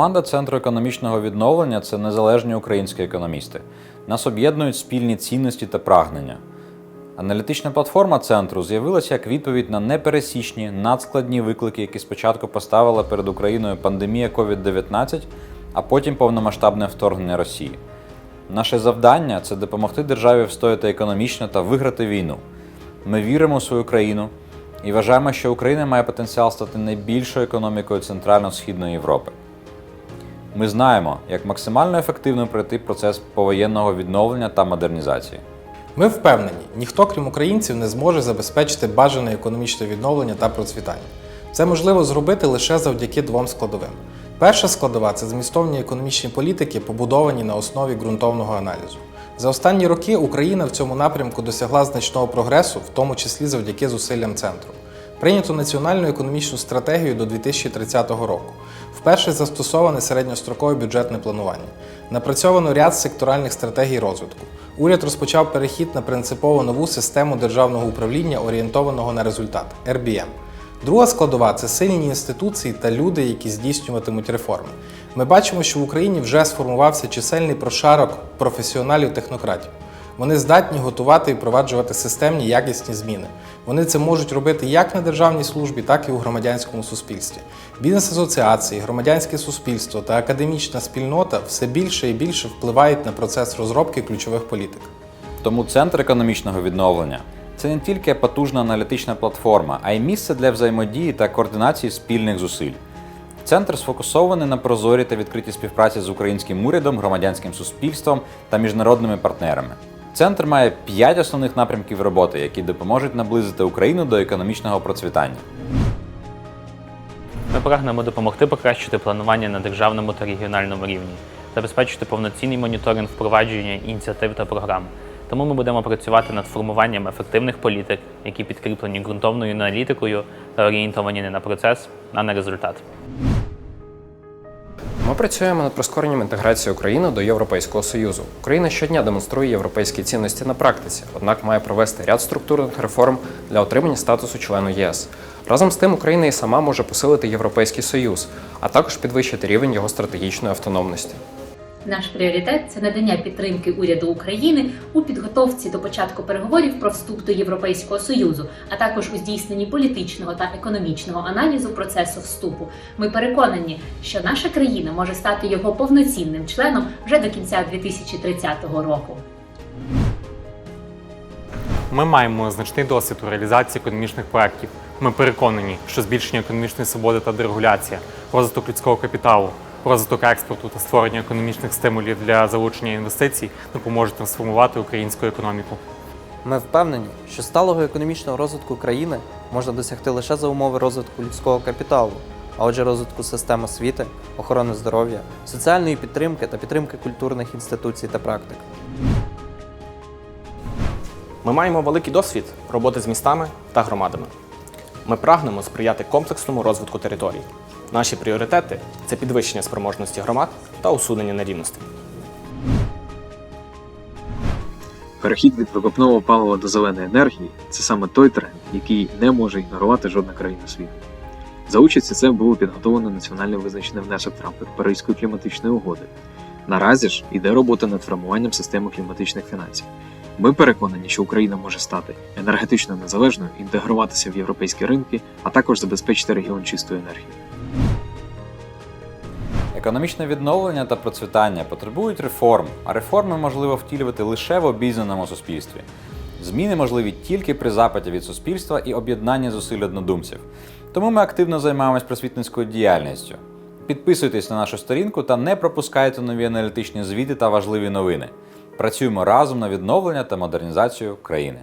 Команда Центру економічного відновлення це незалежні українські економісти. Нас об'єднують спільні цінності та прагнення. Аналітична платформа центру з'явилася як відповідь на непересічні надскладні виклики, які спочатку поставила перед Україною пандемія COVID-19, а потім повномасштабне вторгнення Росії. Наше завдання це допомогти державі встояти економічно та виграти війну. Ми віримо в свою країну і вважаємо, що Україна має потенціал стати найбільшою економікою Центрально-Східної Європи. Ми знаємо, як максимально ефективно пройти процес повоєнного відновлення та модернізації. Ми впевнені, ніхто крім українців не зможе забезпечити бажане економічне відновлення та процвітання. Це можливо зробити лише завдяки двом складовим. Перша складова це змістовні економічні політики, побудовані на основі ґрунтовного аналізу. За останні роки Україна в цьому напрямку досягла значного прогресу, в тому числі завдяки зусиллям центру. Прийнято національну економічну стратегію до 2030 року. Вперше застосоване середньострокове бюджетне планування. Напрацьовано ряд секторальних стратегій розвитку. Уряд розпочав перехід на принципово нову систему державного управління, орієнтованого на результат RBM. Друга складова це сильні інституції та люди, які здійснюватимуть реформи. Ми бачимо, що в Україні вже сформувався чисельний прошарок професіоналів-технократів. Вони здатні готувати і впроваджувати системні якісні зміни. Вони це можуть робити як на державній службі, так і у громадянському суспільстві. Бізнес-асоціації, громадянське суспільство та академічна спільнота все більше і більше впливають на процес розробки ключових політик. Тому центр економічного відновлення це не тільки потужна аналітична платформа, а й місце для взаємодії та координації спільних зусиль. Центр сфокусований на прозорій та відкритій співпраці з українським урядом, громадянським суспільством та міжнародними партнерами. Центр має п'ять основних напрямків роботи, які допоможуть наблизити Україну до економічного процвітання. Ми прагнемо допомогти покращити планування на державному та регіональному рівні, забезпечити повноцінний моніторинг впровадження ініціатив та програм. Тому ми будемо працювати над формуванням ефективних політик, які підкріплені ґрунтовною аналітикою та орієнтовані не на процес, а на результат. Ми працюємо над прискоренням інтеграції України до Європейського Союзу. Україна щодня демонструє європейські цінності на практиці, однак має провести ряд структурних реформ для отримання статусу члену ЄС. Разом з тим, Україна і сама може посилити Європейський Союз, а також підвищити рівень його стратегічної автономності. Наш пріоритет це надання підтримки уряду України у підготовці до початку переговорів про вступ до Європейського союзу, а також у здійсненні політичного та економічного аналізу процесу вступу. Ми переконані, що наша країна може стати його повноцінним членом вже до кінця 2030 року. Ми маємо значний досвід у реалізації економічних проєктів. Ми переконані, що збільшення економічної свободи та дерегуляція, розвиток людського капіталу, розвиток експорту та створення економічних стимулів для залучення інвестицій допоможуть трансформувати українську економіку. Ми впевнені, що сталого економічного розвитку країни можна досягти лише за умови розвитку людського капіталу, а отже, розвитку систем освіти, охорони здоров'я, соціальної підтримки та підтримки культурних інституцій та практик. Ми маємо великий досвід роботи з містами та громадами. Ми прагнемо сприяти комплексному розвитку територій. Наші пріоритети це підвищення спроможності громад та усунення нерівностей. Перехід від викопного палива до зеленої енергії це саме той тренд, який не може ігнорувати жодна країна світу. За участі це було підготовлено національно визначений внесок Трампа Паризької кліматичної угоди. Наразі ж іде робота над формуванням системи кліматичних фінансів. Ми переконані, що Україна може стати енергетично незалежною, інтегруватися в європейські ринки, а також забезпечити регіон чистою енергією. Економічне відновлення та процвітання потребують реформ, а реформи можливо втілювати лише в обізнаному суспільстві. Зміни можливі тільки при запиті від суспільства і об'єднанні зусиль однодумців. Тому ми активно займаємось просвітницькою діяльністю. Підписуйтесь на нашу сторінку та не пропускайте нові аналітичні звіти та важливі новини. Працюємо разом на відновлення та модернізацію країни.